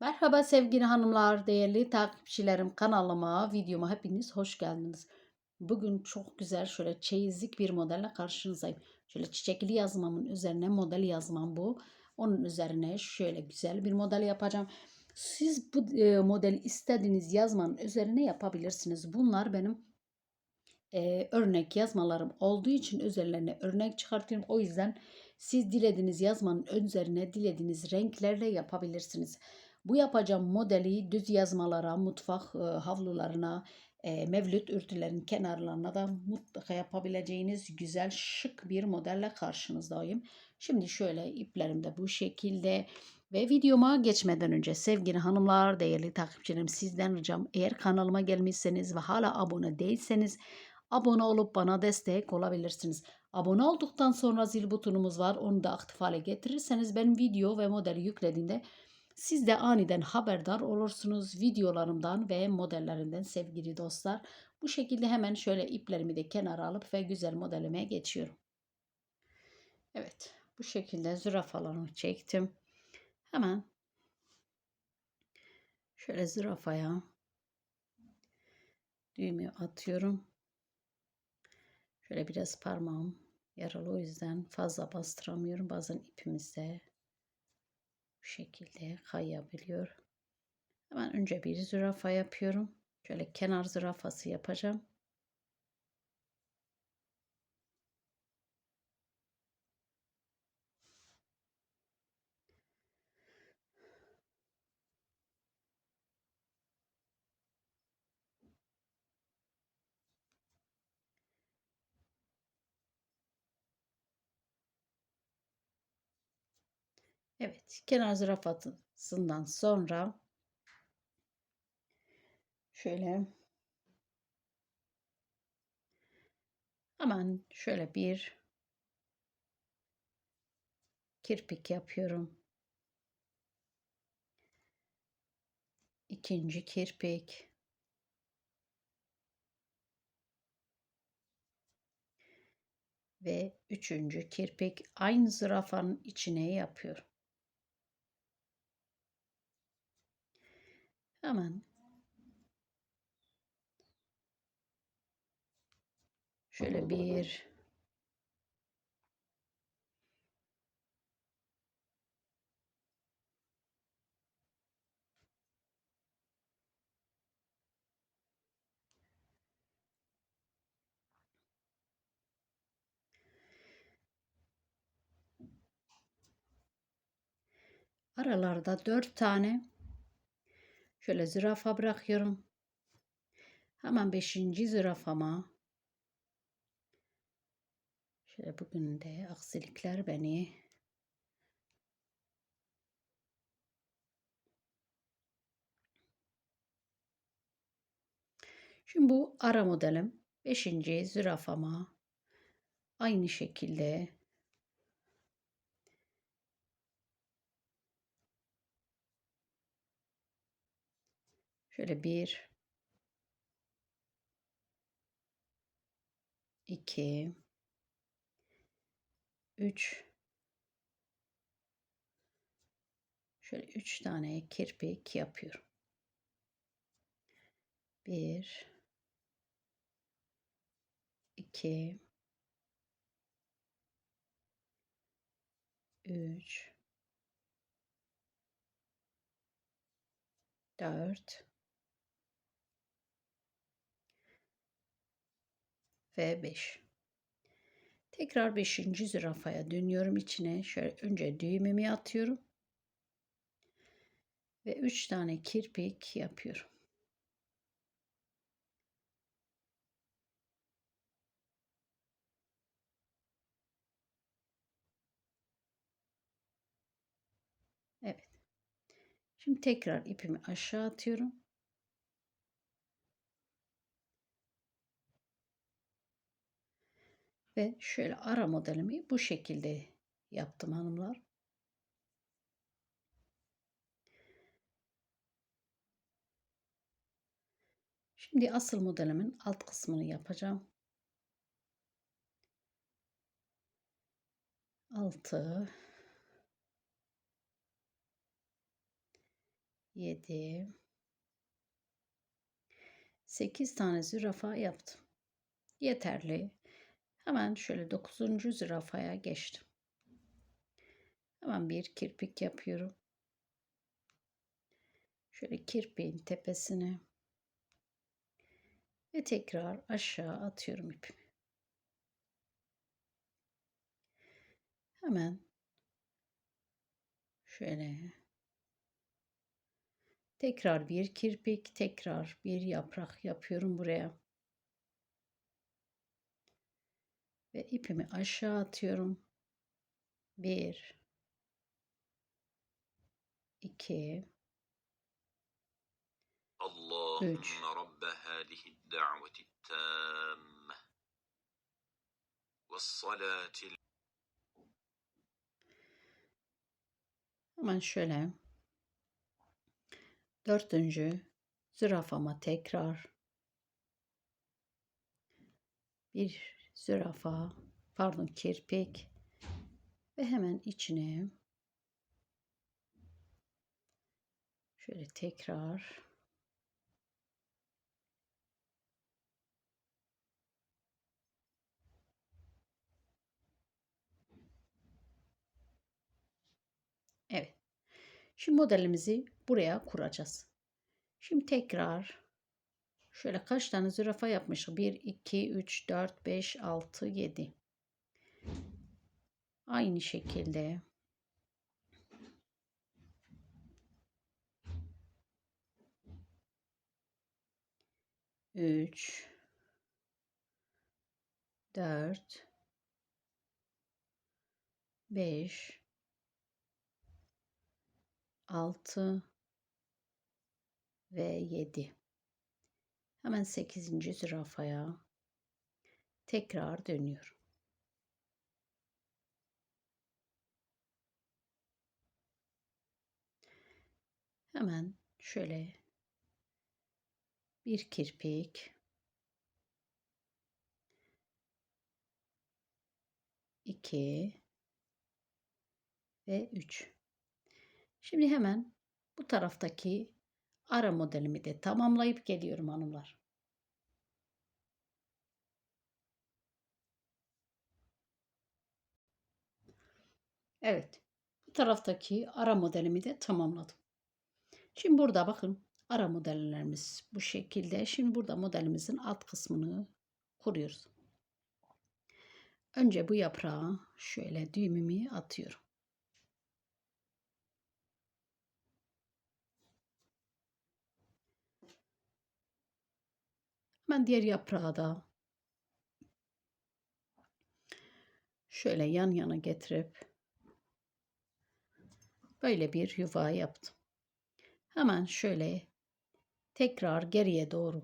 Merhaba sevgili hanımlar, değerli takipçilerim kanalıma, videoma hepiniz hoş geldiniz. Bugün çok güzel şöyle çeyizlik bir modelle karşınızdayım. Şöyle çiçekli yazmamın üzerine model yazmam bu. Onun üzerine şöyle güzel bir model yapacağım. Siz bu e, modeli istediğiniz yazmanın üzerine yapabilirsiniz. Bunlar benim e, örnek yazmalarım olduğu için üzerlerine örnek çıkartıyorum. O yüzden siz dilediğiniz yazmanın üzerine dilediğiniz renklerle yapabilirsiniz. Bu yapacağım modeli düz yazmalara, mutfak e, havlularına, e, mevlüt örtülerin kenarlarına da mutlaka yapabileceğiniz güzel şık bir modelle karşınızdayım. Şimdi şöyle iplerim de bu şekilde. Ve videoma geçmeden önce sevgili hanımlar, değerli takipçilerim sizden ricam eğer kanalıma gelmişseniz ve hala abone değilseniz abone olup bana destek olabilirsiniz. Abone olduktan sonra zil butonumuz var. Onu da aktif hale getirirseniz ben video ve modeli yüklediğimde siz de aniden haberdar olursunuz videolarımdan ve modellerinden sevgili dostlar. Bu şekilde hemen şöyle iplerimi de kenara alıp ve güzel modelime geçiyorum. Evet bu şekilde zürafalarımı çektim. Hemen şöyle zürafaya düğümü atıyorum. Şöyle biraz parmağım yaralı o yüzden fazla bastıramıyorum. Bazen ipimizde bu şekilde kayabiliyor. Hemen önce bir zürafa yapıyorum. Şöyle kenar zürafası yapacağım. Evet, kenar zürafasından sonra şöyle hemen şöyle bir kirpik yapıyorum. İkinci kirpik. Ve üçüncü kirpik aynı zürafanın içine yapıyorum. Hemen şöyle bir. Aralarda dört tane şöyle zürafa bırakıyorum. Hemen beşinci zürafama şöyle bugün de aksilikler beni Şimdi bu ara modelim. Beşinci zürafama aynı şekilde şöyle bir. İki. Üç. Şöyle üç tane kirpik yapıyorum. Bir. 2 3 4 ve 5. Tekrar 5. zürafaya dönüyorum içine. Şöyle önce düğümümü atıyorum. Ve 3 tane kirpik yapıyorum. Evet. Şimdi tekrar ipimi aşağı atıyorum. Ve şöyle ara modelimi bu şekilde yaptım hanımlar. Şimdi asıl modelimin alt kısmını yapacağım. 6 7 8 tane zürafa yaptım. Yeterli. Hemen şöyle 9. zürafaya geçtim. Hemen bir kirpik yapıyorum. Şöyle kirpiğin tepesine ve tekrar aşağı atıyorum ipimi. Hemen şöyle tekrar bir kirpik, tekrar bir yaprak yapıyorum buraya. ve ipimi aşağı atıyorum. 1 2 Allahümme Rabbe hâlihi da'veti tâmme ve salâtil Hemen şöyle. Dördüncü zürafama tekrar. Bir zürafa pardon kirpik ve hemen içine şöyle tekrar Evet. Şimdi modelimizi buraya kuracağız. Şimdi tekrar şöyle kaç tane zürafa yapmışız? 1, 2, 3, 4, 5, 6, 7. Aynı şekilde üç, dört, beş, 6 ve 7. Hemen 8. zürafaya tekrar dönüyorum. Hemen şöyle bir kirpik iki ve üç. Şimdi hemen bu taraftaki ara modelimi de tamamlayıp geliyorum hanımlar. Evet. Bu taraftaki ara modelimi de tamamladım. Şimdi burada bakın ara modellerimiz bu şekilde. Şimdi burada modelimizin alt kısmını kuruyoruz. Önce bu yaprağa şöyle düğümümü atıyorum. Hemen diğer yaprağı da şöyle yan yana getirip böyle bir yuva yaptım. Hemen şöyle tekrar geriye doğru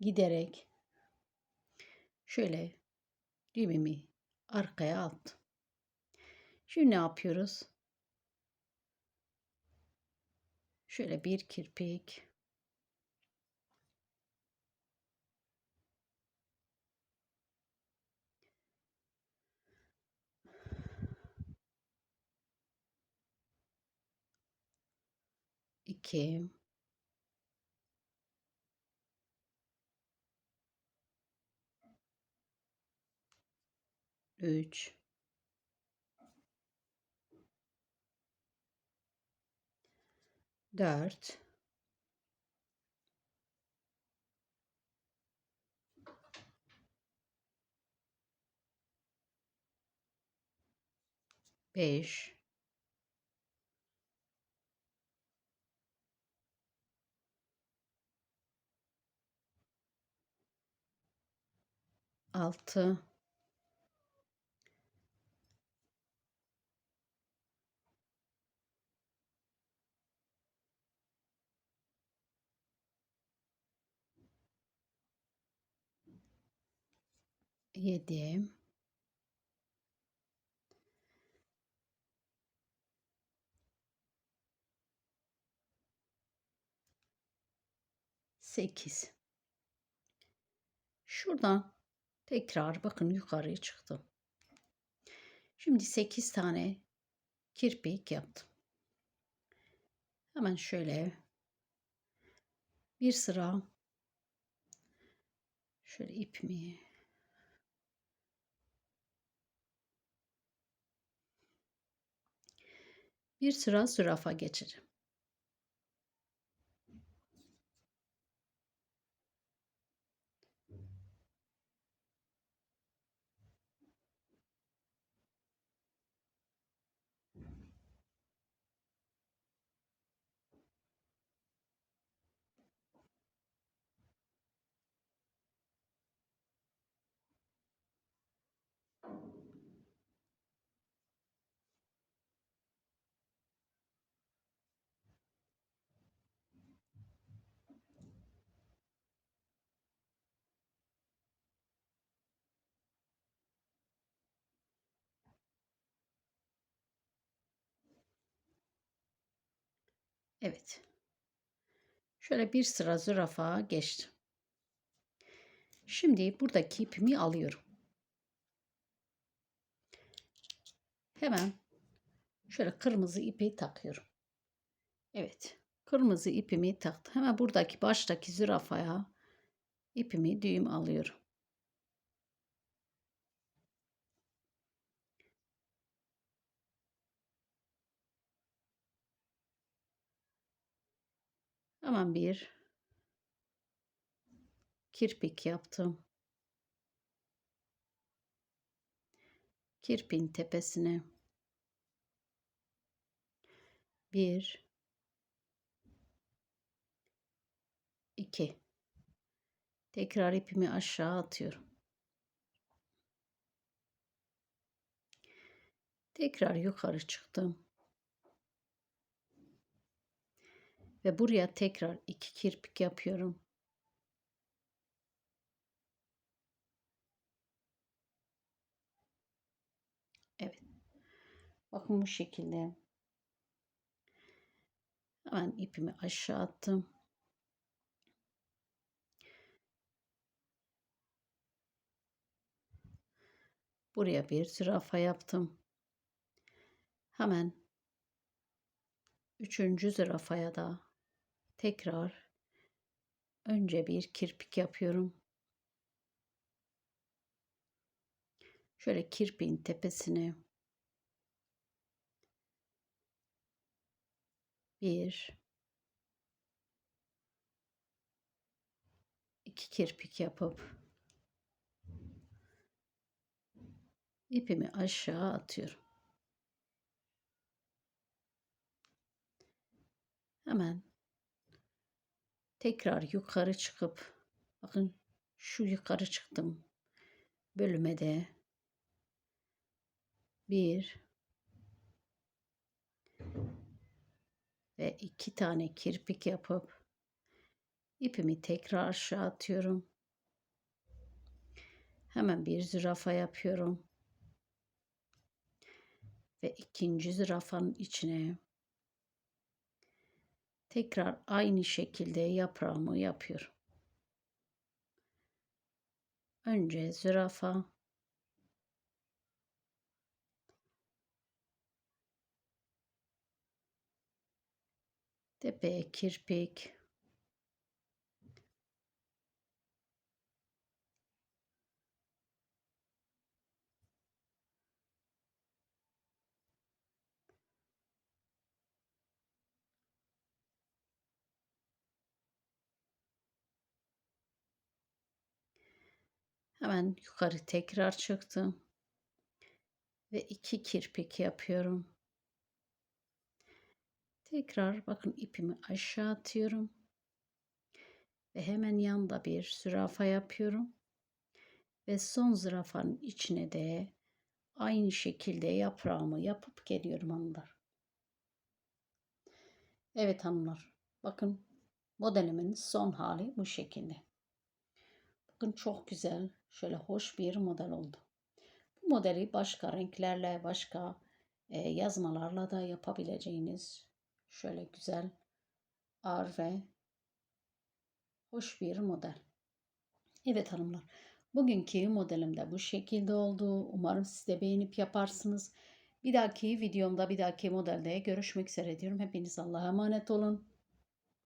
giderek şöyle düğümümü arkaya aldım. Şimdi ne yapıyoruz? Şöyle bir kirpik iki üç. Dört. Beş altı. Yedi. Sekiz. Şuradan tekrar bakın yukarıya çıktım. Şimdi 8 tane kirpik yaptım. Hemen şöyle bir sıra şöyle ipimi bir sıra zürafa geçireceğim. Evet. Şöyle bir sıra zürafa geçtim. Şimdi buradaki ipimi alıyorum. Hemen şöyle kırmızı ipi takıyorum. Evet. Kırmızı ipimi taktım. Hemen buradaki baştaki zürafaya ipimi düğüm alıyorum. Hemen bir kirpik yaptım. Kirpin tepesine bir iki tekrar ipimi aşağı atıyorum. Tekrar yukarı çıktım. Ve buraya tekrar iki kirpik yapıyorum. Evet. Bakın bu şekilde. Hemen ipimi aşağı attım. Buraya bir zürafa yaptım. Hemen üçüncü zürafaya da tekrar önce bir kirpik yapıyorum. Şöyle kirpiğin tepesine bir iki kirpik yapıp ipimi aşağı atıyorum. Hemen tekrar yukarı çıkıp bakın şu yukarı çıktım bölüme de bir ve iki tane kirpik yapıp ipimi tekrar aşağı atıyorum. Hemen bir zürafa yapıyorum. Ve ikinci zürafanın içine tekrar aynı şekilde yaprağımı yapıyorum. Önce zürafa tepeye kirpik Hemen yukarı tekrar çıktım. Ve iki kirpik yapıyorum. Tekrar bakın ipimi aşağı atıyorum. Ve hemen yanda bir zürafa yapıyorum. Ve son zürafanın içine de aynı şekilde yaprağımı yapıp geliyorum hanımlar. Evet hanımlar. Bakın modelimin son hali bu şekilde. Bakın çok güzel, şöyle hoş bir model oldu. Bu modeli başka renklerle, başka e, yazmalarla da yapabileceğiniz şöyle güzel, ağır ve hoş bir model. Evet hanımlar, bugünkü modelim de bu şekilde oldu. Umarım siz de beğenip yaparsınız. Bir dahaki videomda bir dahaki modelde görüşmek üzere diyorum. Hepiniz Allah'a emanet olun.